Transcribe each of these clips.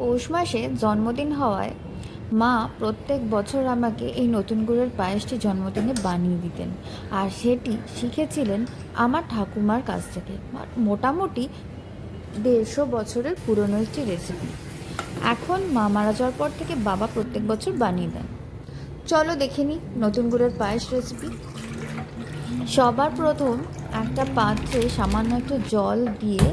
পৌষ মাসে জন্মদিন হওয়ায় মা প্রত্যেক বছর আমাকে এই নতুন গুড়ের পায়েসটি জন্মদিনে বানিয়ে দিতেন। আর সেটি শিখেছিলেন আমার ঠাকুমার কাছ থেকে। মোটামুটি দেড়শো বছরের পুরনো একটি রেসিপি এখন মা মারা যাওয়ার পর থেকে বাবা প্রত্যেক বছর বানিয়ে দেন। চলো দেখে নিই নতুন গুড়ের পায়েস রেসিপি সবার প্রথম একটা পাত্রে সামান্য একটু জল দিয়ে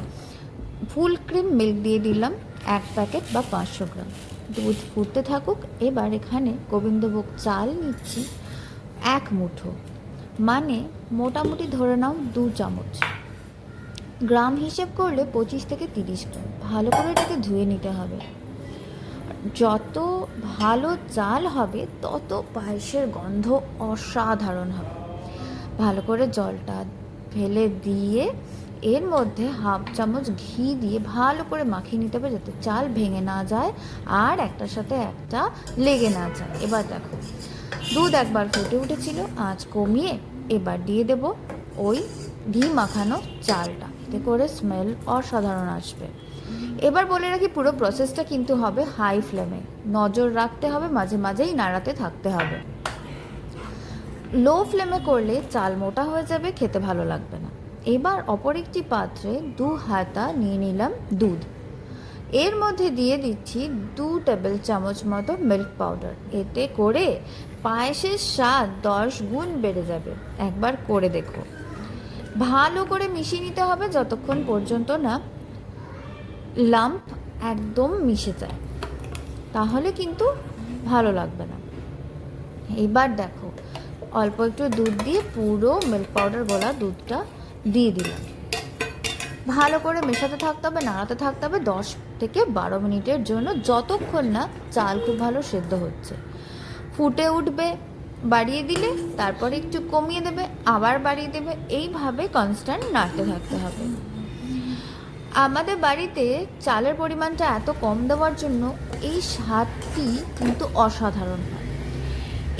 ফুল ক্রিম মিল্ক দিয়ে দিলাম। এক প্যাকেট বা পাঁচশো গ্রাম। দুধ ফুটতে থাকুক, এবার এখানে গোবিন্দভোগ চাল নিচ্ছি এক মুঠো। মানে মোটামুটি ধরে নাও দু চামচ। গ্রাম হিসেব করলে পঁচিশ থেকে তিরিশ গ্রাম। ভালো করে এটাকে ধুয়ে নিতে হবে। যত ভালো চাল হবে, তত পায়েসের গন্ধ অসাধারণ হবে। ভালো করে জলটা ফেলে দিয়ে এর মধ্যে হাফ চামচ ঘি দিয়ে ভালো করে মাখিয়ে নিতে হবে যাতে চাল ভেঙে না যায় আর একটার সাথে একটা লেগে না যায়। এবার দেখো, দুধ একবার ফুটে উঠেছিল, আঁচ কমিয়ে এবার দিয়ে দেব ওই ঘি মাখানো চালটা। এতে করে স্মেল অসাধারণ আসবে। এবার বলে রাখি, পুরো প্রসেসটা কিন্তু হবে হাই ফ্লেমে নজর রাখতে হবে, মাঝে মাঝেই নাড়াতে থাকতে হবে। লো ফ্লেমে করলে চাল মোটা হয়ে যাবে, খেতে ভালো লাগবে না। এবার অপর একটি পাত্রে দু হাতা নিয়ে নিলাম দুধ। এর মধ্যে দিয়ে দিচ্ছি দু টেবিল চামচ মতো মিল্ক পাউডার এতে করে পায়েসের স্বাদ দশ গুণ বেড়ে যাবে। একবার করে দেখো। ভালো করে মিশিয়ে নিতে হবে যতক্ষণ পর্যন্ত না লাম্প একদম মিশে যায়। তাহলে কিন্তু ভালো লাগবে না। এবার দেখো, অল্প একটু দুধ দিয়ে পুরো মিল্ক পাউডার গোলা দুধটা দিয়ে দিলাম। ভালো করে মেশাতে থাকতে হবে, নাড়াতে থাকতে হবে দশ থেকে বারো মিনিটের জন্য, যতক্ষণ না চাল খুব ভালো সেদ্ধ হচ্ছে। ফুটে উঠবে, বাড়িয়ে দিলে, তারপরে একটু কমিয়ে দেবে, আবার বাড়িয়ে দেবে, এইভাবে কনস্ট্যান্ট নাড়তে থাকতে হবে। আমাদের বাড়িতে চালের পরিমাণটা এত কম দেওয়ার জন্য এই স্বাদটি কিন্তু অসাধারণ হয়।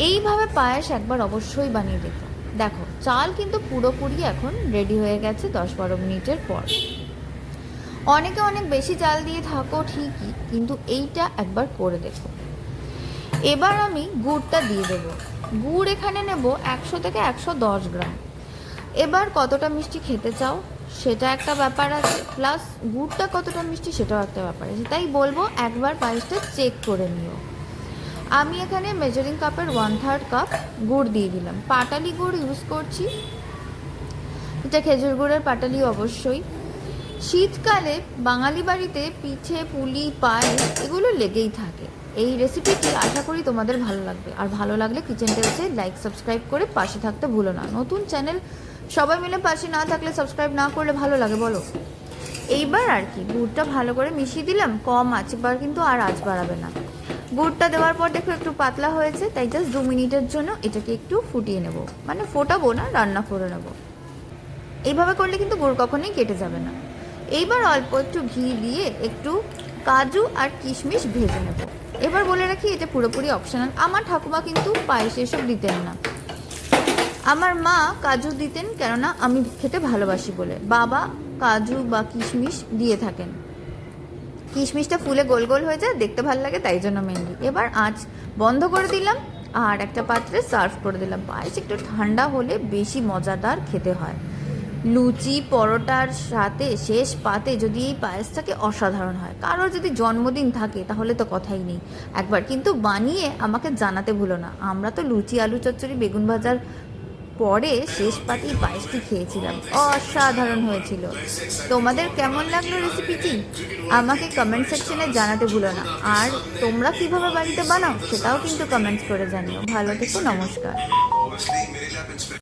এইভাবে পায়েস একবার অবশ্যই বানিয়ে দেখো দেখো, চাল কিন্তু পুরোপুরি এখন রেডি হয়ে গেছে দশ বারো মিনিটের পর। অনেকে অনেক বেশি চাল দিয়ে থাকো ঠিকই, কিন্তু এইটা একবার করে দেখো। এবার আমি গুড়টা দিয়ে দেবো। গুড় এখানে নেব একশো থেকে একশো দশ গ্রাম। এবার কতটা মিষ্টি খেতে চাও সেটা একটা ব্যাপার আছে প্লাস গুড়টা কতটা মিষ্টি সেটাও একটা ব্যাপার আছে। তাই বলব একবার পায়েসটা চেক করে নিও। আমি এখানে মেজারিং কাপের ওয়ান থার্ড কাপ গুড় দিয়ে দিলাম। পাটালি গুড় ইউজ করছি। এটা খেজুর গুড়ের পাটালি অবশ্যই। শীতকালে বাঙালি বাড়িতে পিঠে, পুলি, পায়েস এগুলো লেগেই থাকে। এই রেসিপিটি আশা করি তোমাদের ভালো লাগবে। আর ভালো লাগলে কিচেন টেলসে লাইক সাবস্ক্রাইব করে পাশে থাকতে ভুলো না। নতুন চ্যানেল সবাই মিলে পাশে না থাকলে সাবস্ক্রাইব না করলে ভালো লাগে, বলো। এইবার আর কি, গুড়টা ভালো করে মিশিয়ে দিলাম। কম আছে কিন্তু আর আঁচ বাড়াবে না। গুড়টা দেওয়ার পর দেখো একটু পাতলা হয়েছে, তাই জাস্ট দু মিনিটের জন্য এটাকে একটু ফুটিয়ে নেব। মানে ফোটাবো না, রান্না করে নেব। এইভাবে করলে কিন্তু গুড় কখনোই কেটে যাবে না। এইবার অল্প একটু ঘি দিয়ে একটু কাজু আর কিশমিশ ভেজে নেব। এবার বলে রাখি, এটা পুরোপুরি অপশনাল আমার ঠাকুমা কিন্তু পায়েস এসব দিতেন না। আমার মা কাজু দিতেন, কেননা আমি খেতে ভালোবাসি বলে। বাবা কাজু বা কিশমিশ দিয়ে থাকেন। কিশমিশটা ফুলে গোল গোল হয়ে যায়, দেখতে ভালো লাগে, তাই জন্য মেনলি এবার আঁচ বন্ধ করে দিলাম, আর একটা পাত্রে সার্ভ করে দিলাম। পায়েস একটু ঠান্ডা হলে বেশি মজাদার খেতে হয়। লুচি, পরোটার সাথে শেষ পাতে যদি এই পায়েসটাকে অসাধারণ হয়, কারোর যদি জন্মদিন থাকে তাহলে তো কথাই নেই। একবার কিন্তু বানিয়ে আমাকে জানাতে ভুলো না। আমরা তো লুচি, আলু চচ্চড়ি, বেগুন ভাজার পরে শেষ পাতি পায়েসটি খেয়েছিলাম। অসাধারণ হয়েছিল। তোমাদের কেমন লাগল রেসিপিটি আমাকে কমেন্ট সেকশনে জানাতে ভুলো না। আর তোমরা কীভাবে বাড়িতে বানাও, সেটাও কিন্তু কমেন্টস করে জানিও। ভালো থেকো, নমস্কার।